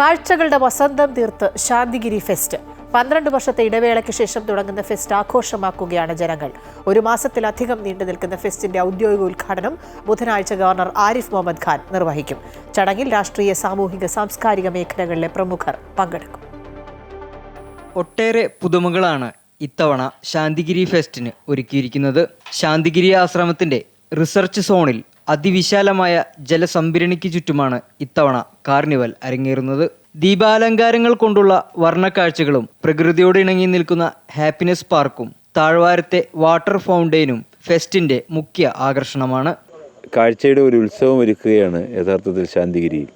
കാഴ്ചകളുടെ വസന്തം തീർത്ത് ശാന്തിഗിരി ഫെസ്റ്റ്. പന്ത്രണ്ട് വർഷത്തെ ഇടവേളയ്ക്ക് ശേഷം തുടങ്ങുന്ന ഫെസ്റ്റ് ആഘോഷമാക്കുകയാണ് ജനങ്ങൾ. ഒരു മാസത്തിലധികം നീണ്ടു നിൽക്കുന്ന ഫെസ്റ്റിന്റെ ഔദ്യോഗിക ഉദ്ഘാടനം ബുധനാഴ്ച ഗവർണർ ആരിഫ് മുഹമ്മദ് ഖാൻ നിർവഹിക്കും. ചടങ്ങിൽ രാഷ്ട്രീയ സാമൂഹിക സാംസ്കാരിക മേഖലകളിലെ പ്രമുഖർ പങ്കെടുക്കും. ഒട്ടേറെ പുതുമകളാണ് ഇത്തവണ ശാന്തിഗിരി ഫെസ്റ്റിന് ഒരുക്കിയിരിക്കുന്നത്. ശാന്തിഗിരി ആശ്രമത്തിന്റെ റിസർച്ച് സോണിൽ അതിവിശാലമായ ജലസംഭരണിക്ക് ചുറ്റുമാണ് ഇത്തവണ കാർണിവൽ അരങ്ങേറുന്നത്. ദീപാലങ്കാരങ്ങൾ കൊണ്ടുള്ള വർണക്കാഴ്ചകളും പ്രകൃതിയോട് ഇണങ്ങി നിൽക്കുന്ന ഹാപ്പിനെസ് പാർക്കും താഴ്വാരത്തെ വാട്ടർ ഫൗണ്ടെയിനും ഫെസ്റ്റിന്റെ മുഖ്യ ആകർഷണമാണ്. കാഴ്ചയുടെ ഒരു ഉത്സവം ഒരുക്കുകയാണ് യഥാർത്ഥത്തിൽ ശാന്തിഗിരിയിൽ.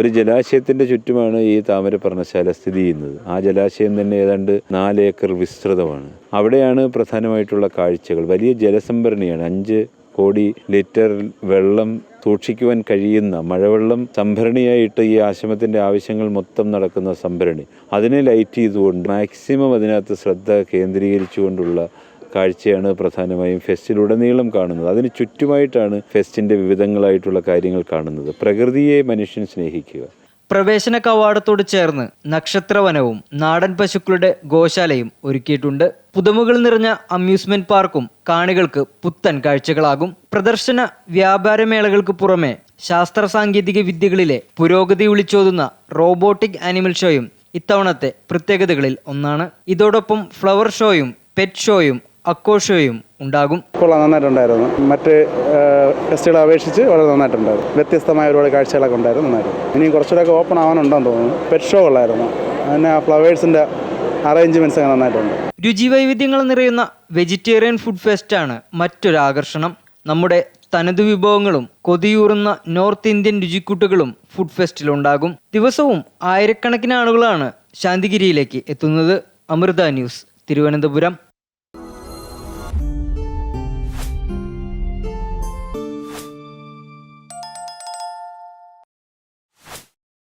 ഒരു ജലാശയത്തിന്റെ ചുറ്റുമാണ് ഈ താമര പർണശാല സ്ഥിതി ചെയ്യുന്നത്. ആ ജലാശയം തന്നെ ഏതാണ്ട് നാല് ഏക്കർ വിസ്തൃതമാണ്. അവിടെയാണ് പ്രധാനമായിട്ടുള്ള കാഴ്ചകൾ. വലിയ ജലസംഭരണിയാണ്. അഞ്ച് കോടി ലിറ്റർ വെള്ളം സൂക്ഷിക്കുവാൻ കഴിയുന്ന മഴവെള്ളം സംഭരണിയായിട്ട് ഈ ആശ്രമത്തിന്റെ ആവശ്യങ്ങൾ മൊത്തം നടക്കുന്ന സംഭരണി. അതിനെ ലൈറ്റ് ചെയ്തുകൊണ്ട് മാക്സിമം അതിനകത്ത് ശ്രദ്ധ കേന്ദ്രീകരിച്ചുകൊണ്ടുള്ള കാഴ്ചയാണ് പ്രധാനമായും ഫെസ്റ്റിലുടനീളം കാണുന്നത്. അതിന് ചുറ്റുമായിട്ടാണ് ഫെസ്റ്റിന്റെ വിവിധങ്ങളായിട്ടുള്ള കാര്യങ്ങൾ കാണുന്നത്. പ്രകൃതിയെ മനുഷ്യൻ സ്നേഹിക്കുക. പ്രവേശന കവാടത്തോട് ചേർന്ന് നക്ഷത്രവനവും നാടൻ പശുക്കളുടെ ഗോശാലയും ഒരുക്കിയിട്ടുണ്ട്. പുതുമകൾ നിറഞ്ഞ അമ്യൂസ്മെന്റ് പാർക്കും കാണികൾക്ക് പുത്തൻ കാഴ്ചകളാകും. പ്രദർശന വ്യാപാരമേളകൾക്ക് പുറമെ ശാസ്ത്ര സാങ്കേതിക വിദ്യകളിലെ പുരോഗതി വിളിച്ചോതുന്ന റോബോട്ടിക് ആനിമൽ ഷോയും ഇത്തവണത്തെ പ്രത്യേകതകളിൽ ഒന്നാണ്. ഇതോടൊപ്പം ഫ്ലവർ ഷോയും പെറ്റ് ഷോയും അക്കോ ഷോയും ഉണ്ടാകും. കൊള്ളാം നന്നായിട്ടുണ്ടായിരുന്നു. മറ്റ് ഫെസ്റ്റുകളെ അപേക്ഷിച്ച് വളരെ നന്നായിട്ടുണ്ടായിരുന്നു. വ്യത്യസ്തമായ ഒരുപാട് കാഴ്ചകളൊക്കെ ഉണ്ടായിരുന്നു നന്നായിരുന്നു. ഇനിയും കുറച്ചുകൂടെയൊക്കെ ഓപ്പൺ ആവാനുണ്ടെന്ന് തോന്നുന്നു. പെറ്റ് ഷോ ഉള്ളായിരുന്നു പിന്നെ ഫ്ലവേഴ്സിന്റെ അറേഞ്ച്മെന്റ്സ് ഒക്കെ നന്നായിട്ടുണ്ട്. രുചി വൈവിധ്യങ്ങൾ നിറയുന്ന വെജിറ്റേറിയൻ ഫുഡ് ഫെസ്റ്റാണ് മറ്റൊരാകർഷണം നമ്മുടെ തനതു വിഭവങ്ങളും കൊതിയൂറുന്ന നോർത്ത് ഇന്ത്യൻ രുചിക്കൂട്ടുകളും ഫുഡ് ഫെസ്റ്റിലുണ്ടാകും ദിവസവും ആയിരക്കണക്കിന് ആളുകളാണ് ശാന്തിഗിരിയിലേക്ക് എത്തുന്നത്. അമൃത ന്യൂസ് തിരുവനന്തപുരം.